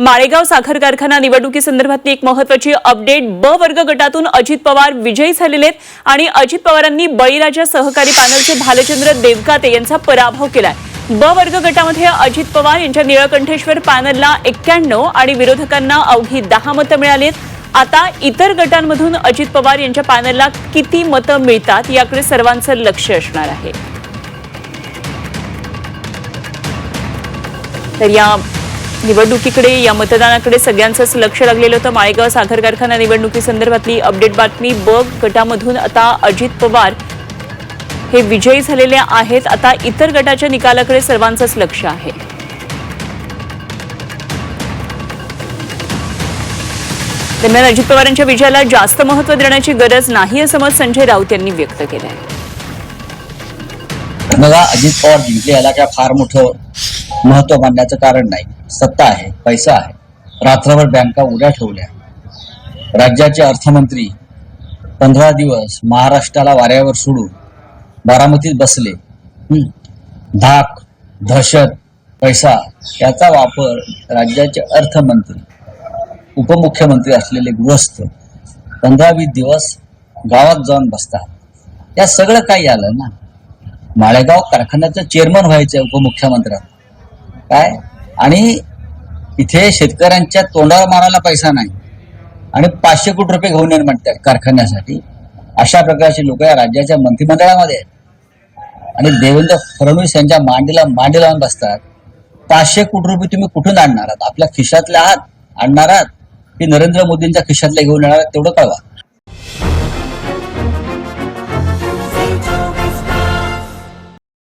माळेगाव साखर कारखाना निवडणुकीसंदर्भातली एक महत्वाची अपडेट ब वर्ग गटातून अजित पवार विजयी झालेले आहेत आणि अजित पवारांनी बळीराजा सहकारी पॅनलचे भालचंद्र देवकाते यांचा पराभव केलाय. ब वर्ग गटामध्ये अजित पवार यांच्या निळकंठेश्वर पॅनलला एक्क्याण्णव आणि विरोधकांना अवघी दहा मतं मिळाली आहेत. आता इतर गटांमधून अजित पवार यांच्या पॅनलला किती मतं मिळतात याकडे सर्वांचं लक्ष असणार आहे. तर या निवडणुकीकडे या मतदानाकडे सगळ्यांचंच लक्ष लागलेलं होतं. माळेगाव साखर कारखाना निवडणुकीसंदर्भातली अपडेट बातमी ब गटामधून आता अजित पवार हे विजयी झालेले आहेत. आता इतर गटाच्या निकालाकडे सर्वांचंच लक्ष आहे. दरम्यान अजित पवार यांच्या विजयाला जास्त महत्त्व देण्याची गरज नाही असं मत संजय राऊत यांनी व्यक्त केलं आहे बघा अजित पवार जिंकले याला काय फार मोठं महत्त्व मानण्याचं कारण नाही. सत्ता आहे पैसा आहे. रात्रभर बँका उड्या ठेवल्या. राज्याचे अर्थमंत्री पंधरा दिवस महाराष्ट्राला वाऱ्यावर सोडून बारामतीत बसले. धाक दहशत पैसा याचा वापर राज्याचे अर्थमंत्री उपमुख्यमंत्री असलेले गृहस्थ पंधरा वीस दिवस गावात जाऊन बसतात. या सगळं काही आलं ना? माळेगाव कारखान्याचं चेअरमन व्हायचं उपमुख्यमंत्र्यात काय? आणि इथे शेतकऱ्यांच्या तोंडावर मारायला पैसा नाही. आणि पाचशे कोटी रुपये घेऊन येणार म्हणतात कारखान्यासाठी. अशा प्रकारचे लोक या राज्याच्या मंत्रिमंडळामध्ये आहेत. आणि देवेंद्र फडणवीस यांच्या मांडीला मांडी लावून बसतात. पाचशे कोटी रुपये तुम्ही कुठून आणणार आहात? आपल्या खिशातल्या आहात आणणार आहात? की नरेंद्र मोदींच्या खिशातल्या घेऊन येणार तेवढं कळवा.